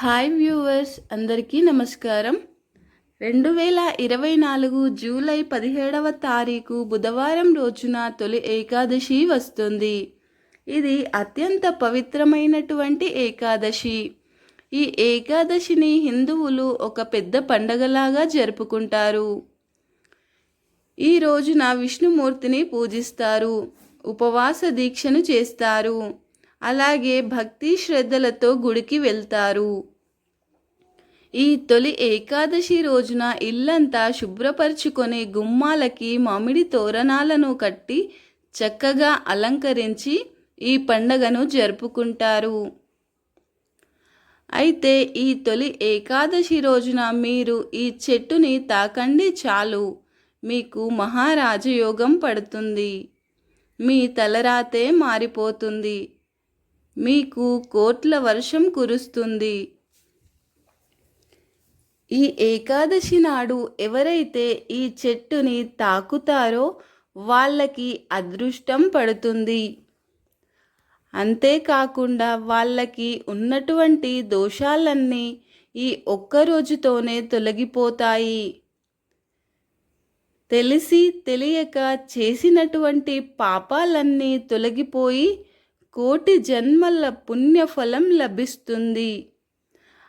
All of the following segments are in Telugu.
హాయ్ వ్యూవర్స్ అందరికీ నమస్కారం. రెండు వేల ఇరవై నాలుగు జూలై పదిహేడవ తారీఖు బుధవారం రోజున తొలి ఏకాదశి వస్తుంది. ఇది అత్యంత పవిత్రమైనటువంటి ఏకాదశి. ఈ ఏకాదశిని హిందువులు ఒక పెద్ద పండగలాగా జరుపుకుంటారు. ఈ రోజున విష్ణుమూర్తిని పూజిస్తారు ఉపవాస దీక్షను చేస్తారు. అలాగే భక్తి శ్రద్ధలతో గుడికి వెళ్తారు. ఈ తొలి ఏకాదశి రోజున ఇల్లంతా శుభ్రపరుచుకొని గుమ్మాలకి మామిడి తోరణాలను కట్టి చక్కగా అలంకరించి ఈ పండగను జరుపుకుంటారు. అయితే ఈ తొలి ఏకాదశి రోజున మీరు ఈ చెట్టుని తాకండి చాలు. మీకు మహారాజయోగం పడుతుంది. మీ తలరాతే మారిపోతుంది. మీకు కోట్ల వర్షం కురుస్తుంది. ఈ ఏకాదశి నాడు ఎవరైతే ఈ చెట్టుని తాకుతారో వాళ్ళకి అదృష్టం పడుతుంది. అంతేకాకుండా వాళ్ళకి ఉన్నటువంటి దోషాలన్నీ ఈ ఒక్క రోజుతోనే తొలగిపోతాయి. తెలిసి తెలియక చేసినటువంటి పాపాలన్నీ తొలగిపోయి కోటి జన్మల పుణ్యఫలం లభిస్తుంది.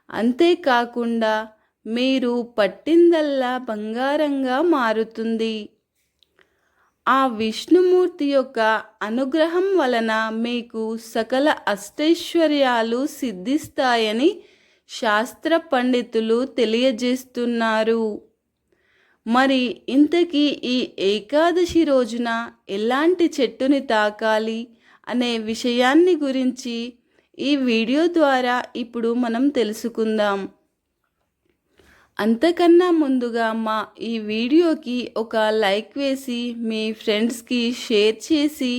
అంతేకాకుండా మీరు పట్టిందల్లా బంగారంగా మారుతుంది. ఆ విష్ణుమూర్తి యొక్క అనుగ్రహం వలన మీకు సకల అష్టైశ్వర్యాలు సిద్ధిస్తాయని శాస్త్ర పండితులు తెలియజేస్తున్నారు. మరి ఇంతకీ ఈ ఏకాదశి రోజున ఎలాంటి చెట్టుని తాకాలి? అనే విషయాన్ని గురించి ఈ వీడియో ద్వారా ఇప్పుడు మనం తెలుసుకుందాం. అంతకన్నా ముందుగా మా ఈ వీడియోకి ఒక లైక్ వేసి మీ ఫ్రెండ్స్కి షేర్ చేసి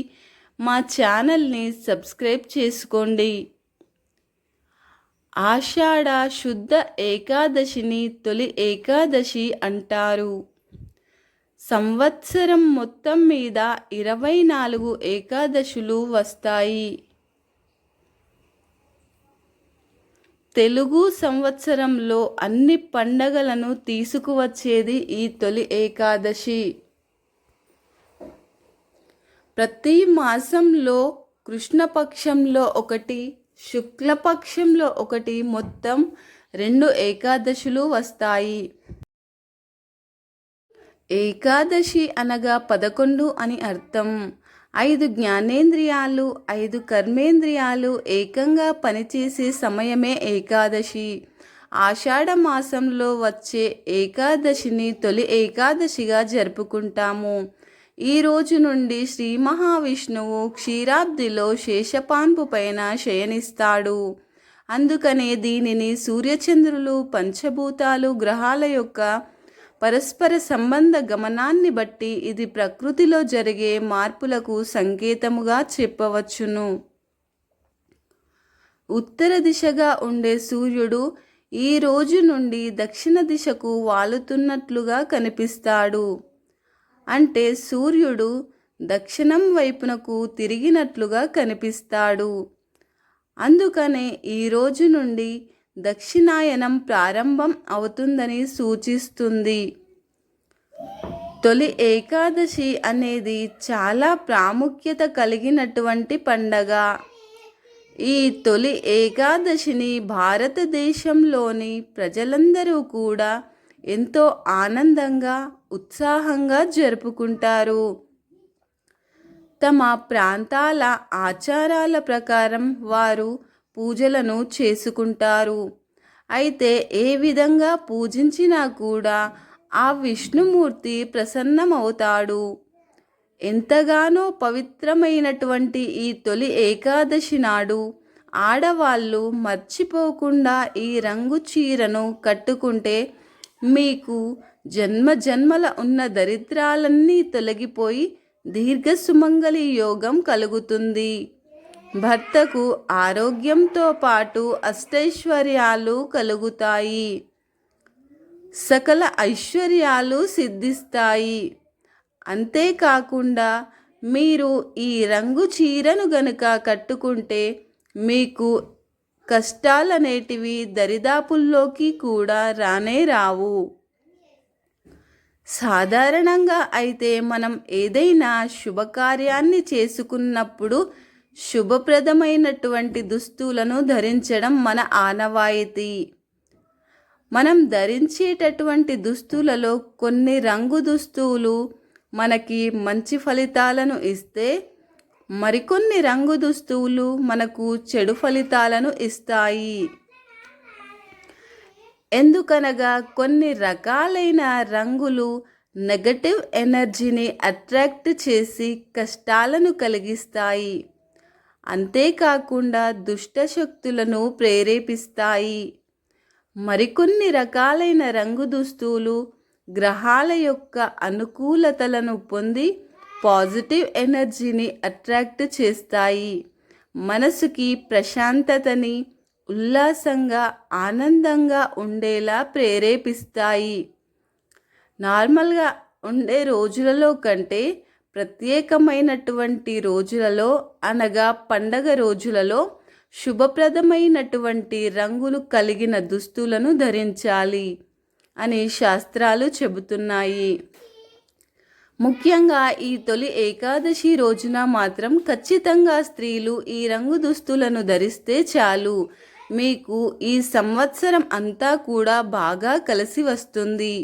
మా ఛానల్ని సబ్స్క్రైబ్ చేసుకోండి. ఆషాఢ శుద్ధ ఏకాదశిని తొలి ఏకాదశి అంటారు. సంవత్సరం మొత్తం మీద ఇరవై నాలుగు ఏకాదశులు వస్తాయి. తెలుగు సంవత్సరంలో అన్ని పండగలను తీసుకువచ్చేది ఈ తొలి ఏకాదశి. ప్రతి మాసంలో కృష్ణపక్షంలో ఒకటి శుక్లపక్షంలో ఒకటి మొత్తం రెండు ఏకాదశులు వస్తాయి. ఏకాదశి అనగా పదకొండు అని అర్థం. ఐదు జ్ఞానేంద్రియాలు ఐదు కర్మేంద్రియాలు ఏకంగా పనిచేసే సమయమే ఏకాదశి. ఆషాఢ మాసంలో వచ్చే ఏకాదశిని తొలి ఏకాదశిగా జరుపుకుంటాము. ఈ రోజు నుండి శ్రీ మహావిష్ణువు క్షీరాబ్దిలో శేషపాన్పు పైన శయనిస్తాడు. అందుకనే దీనిని సూర్యచంద్రులు పంచభూతాలు గ్రహాల యొక్క పరస్పర సంబంధ గమనాన్ని బట్టి ఇది ప్రకృతిలో జరిగే మార్పులకు సంకేతముగా చెప్పవచ్చును. ఉత్తర దిశగా ఉండే సూర్యుడు ఈ రోజు నుండి దక్షిణ దిశకు వాలుతున్నట్లుగా కనిపిస్తాడు. అంటే సూర్యుడు దక్షిణం వైపునకు తిరిగినట్లుగా కనిపిస్తాడు. అందుకనే ఈ రోజు నుండి దక్షిణాయనం ప్రారంభం అవుతుందని సూచిస్తుంది. తొలి ఏకాదశి అనేది చాలా ప్రాముఖ్యత కలిగినటువంటి పండగ. ఈ తొలి ఏకాదశిని భారతదేశంలోని ప్రజలందరూ కూడా ఎంతో ఆనందంగా ఉత్సాహంగా జరుపుకుంటారు. తమ ప్రాంతాల ఆచారాల ప్రకారం వారు పూజలను చేసుకుంటారు. అయితే ఏ విధంగా పూజించినా కూడా ఆ విష్ణుమూర్తి ప్రసన్నమవుతాడు. ఎంతగానో పవిత్రమైనటువంటి ఈ తొలి ఏకాదశి నాడు ఆడవాళ్ళు మర్చిపోకుండా ఈ రంగు చీరను కట్టుకుంటే మీకు జన్మ జన్మల ఉన్న దరిద్రాలన్నీ తొలగిపోయి దీర్ఘ సుమంగళి యోగం కలుగుతుంది. భర్తకు ఆరోగ్యంతో పాటు అష్టైశ్వర్యాలు కలుగుతాయి. సకల ఐశ్వర్యాలు సిద్ధిస్తాయి. అంతేకాకుండా మీరు ఈ రంగు చీరను గనుక కట్టుకుంటే మీకు కష్టాలనేటివి దరిదాపుల్లోకి కూడా రానే రావు. సాధారణంగా అయితే మనం ఏదైనా శుభకార్యాన్ని చేసుకున్నప్పుడు శుభప్రదమైనటువంటి దుస్తులను ధరించడం మన ఆనవాయితీ. మనం ధరించేటటువంటి దుస్తులలో కొన్ని రంగు దుస్తులు మనకి మంచి ఫలితాలను ఇస్తే మరికొన్ని రంగు దుస్తువులు మనకు చెడు ఫలితాలను ఇస్తాయి. ఎందుకనగా కొన్ని రకాలైన రంగులు నెగటివ్ ఎనర్జీని అట్రాక్ట్ చేసి కష్టాలను కలిగిస్తాయి. అంతేకాకుండా దుష్ట శక్తులను ప్రేరేపిస్తాయి. మరికొన్ని రకాలైన రంగు దుస్తులు గ్రహాల యొక్క అనుకూలతలను పొంది పాజిటివ్ ఎనర్జీని అట్రాక్ట్ చేస్తాయి. మనసుకి ప్రశాంతతని ఉల్లాసంగా ఆనందంగా ఉండేలా ప్రేరేపిస్తాయి. నార్మల్గా ఉండే రోజులలో కంటే ప్రత్యేకమైనటువంటి రోజులలో అనగా పండగ రోజులలో శుభప్రదమైనటువంటి రంగులు కలిగిన దుస్తులను ధరించాలి అని శాస్త్రాలు చెబుతున్నాయి. ముఖ్యంగా ఈ తొలి ఏకాదశి రోజున మాత్రం ఖచ్చితంగా స్త్రీలు ఈ రంగు దుస్తులను ధరిస్తే చాలు. మీకు ఈ సంవత్సరం అంతా కూడా బాగా కలిసి వస్తుంది.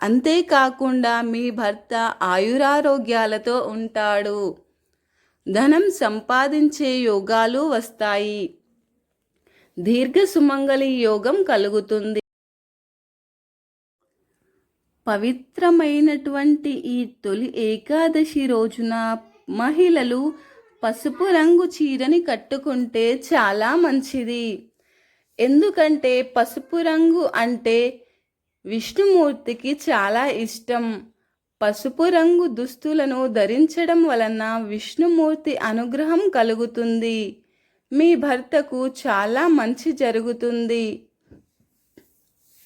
అంతేకాకుండా మీ భర్త ఆయురారోగ్యాలతో ఉంటాడు. ధనం సంపాదించే యోగాలు వస్తాయి. దీర్ఘ సుమంగళి యోగం కలుగుతుంది. పవిత్రమైనటువంటి ఈ తొలి ఏకాదశి రోజున మహిళలు పసుపు రంగు చీరని కట్టుకుంటే చాలా మంచిది. ఎందుకంటే పసుపు రంగు అంటే విష్ణుమూర్తికి చాలా ఇష్టం. పసుపు రంగు దుస్తులను ధరించడం వలన విష్ణుమూర్తి అనుగ్రహం కలుగుతుంది. మీ భర్తకు చాలా మంచి జరుగుతుంది.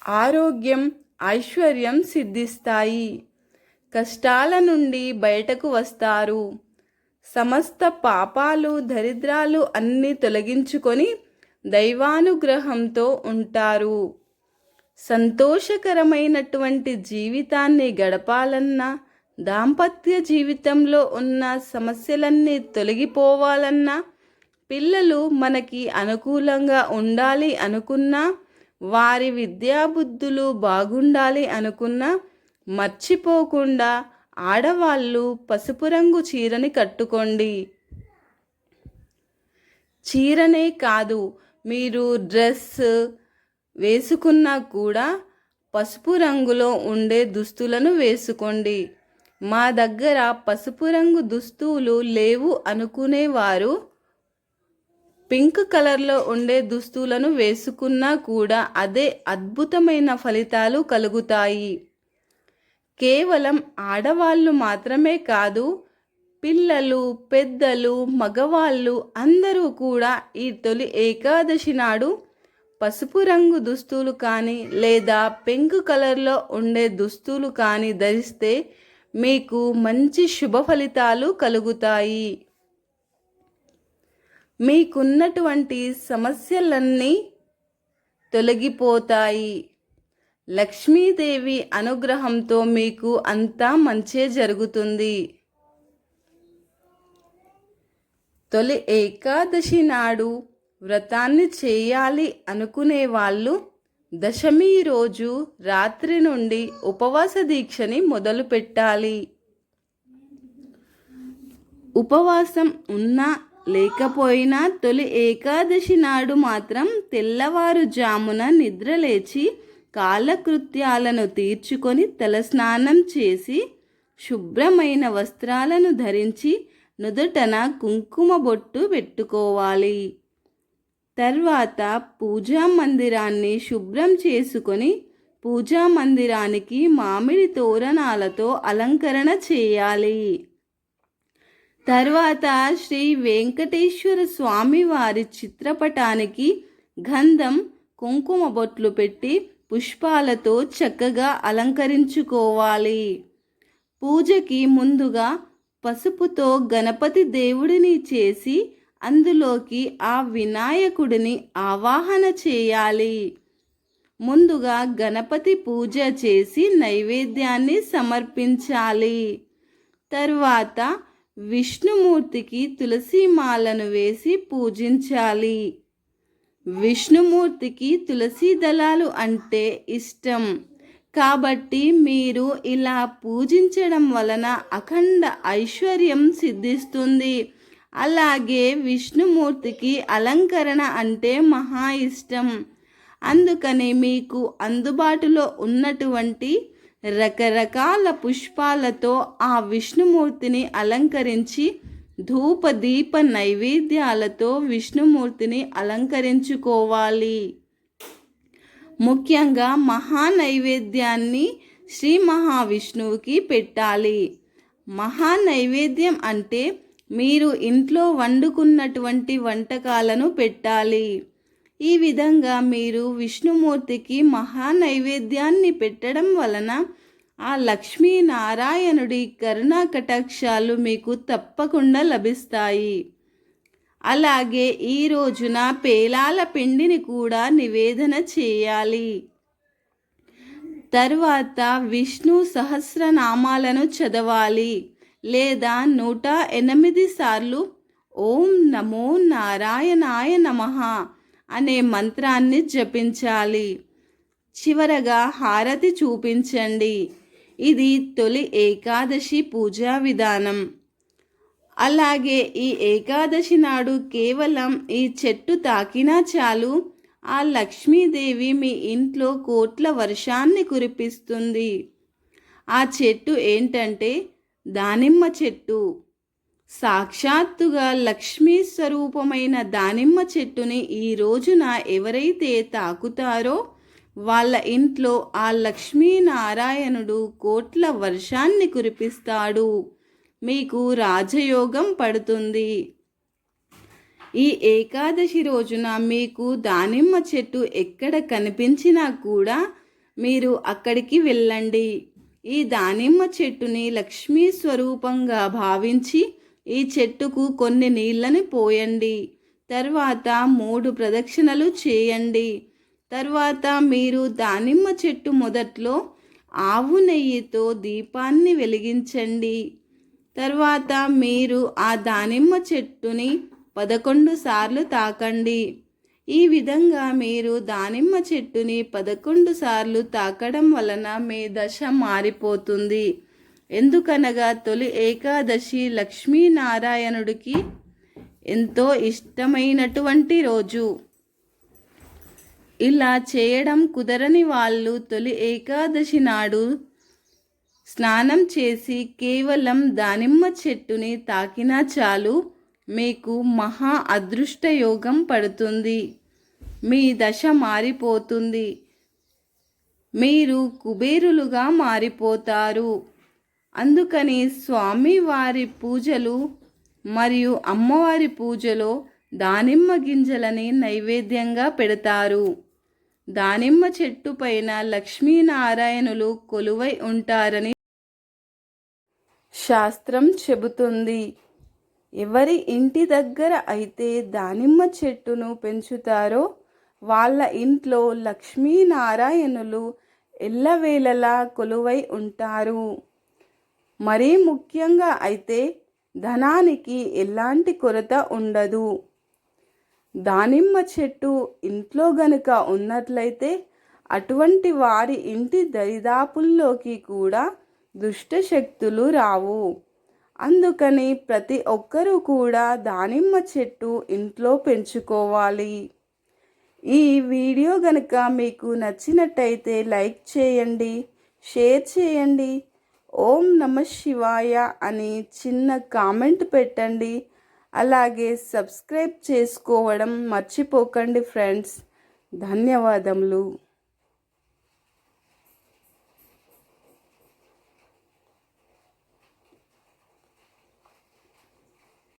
ఆరోగ్యం ఐశ్వర్యం సిద్ధిస్తాయి. కష్టాల నుండి బయటకు వస్తారు. సమస్త పాపాలు దరిద్రాలు అన్నీ తొలగించుకొని దైవానుగ్రహంతో ఉంటారు. సంతోషకరమైనటువంటి జీవితాన్ని గడపాలన్నా దాంపత్య జీవితంలో ఉన్న సమస్యలన్నీ తొలగిపోవాలన్నా పిల్లలు మనకి అనుకూలంగా ఉండాలి అనుకున్నా వారి విద్యాబుద్ధులు బాగుండాలి అనుకున్నా మర్చిపోకుండా ఆడవాళ్ళు పసుపు రంగు చీరని కట్టుకోండి. చీరనే కాదు మీరు డ్రెస్ వేసుకున్నా కూడా పసుపు రంగులో ఉండే దుస్తులను వేసుకోండి. మా దగ్గర పసుపు రంగు దుస్తువులు లేవు అనుకునేవారు. పింక్ కలర్లో ఉండే దుస్తులను వేసుకున్నా కూడా అదే అద్భుతమైన ఫలితాలు కలుగుతాయి. కేవలం ఆడవాళ్ళు మాత్రమే కాదు పిల్లలు పెద్దలు మగవాళ్ళు అందరూ కూడా ఈ తొలి ఏకాదశి నాడు పసుపు రంగు దుస్తులు కానీ లేదా పింక్ కలర్లో ఉండే దుస్తులు కానీ ధరిస్తే మీకు మంచి శుభ ఫలితాలు కలుగుతాయి. మీకున్నటువంటి సమస్యలన్నీ తొలగిపోతాయి. లక్ష్మీదేవి అనుగ్రహంతో మీకు అంతా మంచే జరుగుతుంది. తొలి ఏకాదశి నాడు వ్రతాన్ని చేయాలి అనుకునే వాళ్ళు దశమి రోజు రాత్రి నుండి ఉపవాస దీక్షని మొదలు పెట్టాలి. ఉపవాసం ఉన్నా లేకపోయినా తొలి ఏకాదశి నాడు మాత్రం తెల్లవారుజామున నిద్రలేచి కాలకృత్యాలను తీర్చుకొని తలస్నానం చేసి శుభ్రమైన వస్త్రాలను ధరించి నుదుటన కుంకుమ బొట్టు పెట్టుకోవాలి. తర్వాత పూజా మందిరాన్ని శుభ్రం చేసుకొని పూజా మందిరానికి మామిడి తోరణాలతో అలంకరణ చేయాలి. తర్వాత శ్రీ వెంకటేశ్వర స్వామి వారి చిత్రపటానికి గంధం కుంకుమ బొట్లు పెట్టి పుష్పాలతో చక్కగా అలంకరించుకోవాలి. పూజకి ముందుగా పసుపుతో గణపతి దేవుడిని చేసి అందులోకి ఆ వినాయకుడిని ఆవాహన చేయాలి. ముందుగా గణపతి పూజ చేసి నైవేద్యాన్ని సమర్పించాలి. తర్వాత విష్ణుమూర్తికి తులసి మాలను వేసి పూజించాలి. విష్ణుమూర్తికి తులసి దళాలు అంటే ఇష్టం. కాబట్టి మీరు ఇలా పూజించడం వలన అఖండ ఐశ్వర్యం సిద్ధిస్తుంది. అలాగే విష్ణుమూర్తికి అలంకరణ అంటే మహా ఇష్టం. అందుకని మీకు అందుబాటులో ఉన్నటువంటి రకరకాల పుష్పాలతో ఆ విష్ణుమూర్తిని అలంకరించి ధూప దీప నైవేద్యాలతో విష్ణుమూర్తిని అలంకరించుకోవాలి. ముఖ్యంగా మహా నైవేద్యాన్ని శ్రీ మహావిష్ణువుకి పెట్టాలి. మహా నైవేద్యం అంటే మీరు ఇంట్లో వండుకున్నటువంటి వంటకాలను పెట్టాలి. ఈ విధంగా మీరు విష్ణుమూర్తికి మహా నైవేద్యాన్ని పెట్టడం వలన ఆ లక్ష్మీనారాయణుడి కరుణా కటాక్షాలు మీకు తప్పకుండా లభిస్తాయి. అలాగే ఈ రోజున పేలాల పిండిని కూడా నివేదన చేయాలి. తర్వాత విష్ణు సహస్రనామాలను చదవాలి. లేదా నూట ఎనిమిది సార్లు ఓం నమో నారాయణాయ నమః అనే మంత్రాన్ని జపించాలి. చివరగా హారతి చూపించండి. ఇది తొలి ఏకాదశి పూజా విధానం. అలాగే ఈ ఏకాదశి నాడు కేవలం ఈ చెట్టు తాకినా చాలు ఆ లక్ష్మీదేవి మీ ఇంట్లో కోట్ల వర్షాన్ని కురిపిస్తుంది. ఆ చెట్టు ఏంటంటే దానిమ్మ చెట్టు. సాక్షాత్తుగా లక్ష్మీ స్వరూపమైన దానిమ్మ చెట్టుని ఈ రోజున ఎవరైతే తాకుతారో వాళ్ళ ఇంట్లో ఆ లక్ష్మీనారాయణుడు కోట్ల వర్షాన్ని కురిపిస్తాడు. మీకు రాజయోగం పడుతుంది. ఈ ఏకాదశి రోజున మీకు దానిమ్మ చెట్టు ఎక్కడ కనిపించినా కూడా మీరు అక్కడికి వెళ్ళండి. ఈ దానిమ్మ చెట్టుని లక్ష్మీ స్వరూపంగా భావించి ఈ చెట్టుకు కొన్ని నీళ్ళని పోయండి. తర్వాత మూడు ప్రదక్షిణలు చేయండి. తర్వాత మీరు దానిమ్మ చెట్టు మొదట్లో ఆవు నెయ్యితో దీపాన్ని వెలిగించండి. తర్వాత మీరు ఆ దానిమ్మ చెట్టుని పదకొండు సార్లు తాకండి. ఈ విధంగా మీరు దానిమ్మ చెట్టుని పదకొండు సార్లు తాకడం వలన మీ దశ మారిపోతుంది. ఎందుకనగా తొలి ఏకాదశి లక్ష్మీనారాయణుడికి ఎంతో ఇష్టమైనటువంటి రోజు. ఇలా చేయడం కుదరని వాళ్ళు తొలి ఏకాదశి నాడు స్నానం చేసి కేవలం దానిమ్మ చెట్టుని తాకినా చాలు. మీకు మహా అదృష్ట యోగం పడుతుంది. మీ దశ మారిపోతుంది. మీరు కుబేరులుగా మారిపోతారు. అందుకని స్వామివారి పూజలు మరియు అమ్మవారి పూజలో దానిమ్మ గింజలని నైవేద్యంగా పెడతారు. దానిమ్మ చెట్టు పైన లక్ష్మీనారాయణులు కొలువై ఉంటారని శాస్త్రం చెబుతుంది. ఎవరి ఇంటి దగ్గర అయితే దానిమ్మ చెట్టును పెంచుతారో వాళ్ళ ఇంట్లో లక్ష్మీనారాయణులు ఎల్లవేళలా కొలువై ఉంటారు. మరీ ముఖ్యంగా అయితే ధనానికి ఎలాంటి కొరత ఉండదు. దానిమ్మ చెట్టు ఇంట్లో గనుక ఉన్నట్లయితే అటువంటి వారి ఇంటి దరిదాపుల్లోకి కూడా దుష్ట శక్తులు రావు. అందుకని ప్రతి ఒక్కరూ కూడా దానిమ్మ చెట్టు ఇంట్లో పెంచుకోవాలి. ఈ వీడియో గనక మీకు నచ్చినట్టయితే లైక్ చేయండి షేర్ చేయండి ఓం నమ శివాయ అని చిన్న కామెంట్ పెట్టండి. అలాగే సబ్స్క్రైబ్ చేసుకోవడం మర్చిపోకండి ఫ్రెండ్స్. ధన్యవాదములు.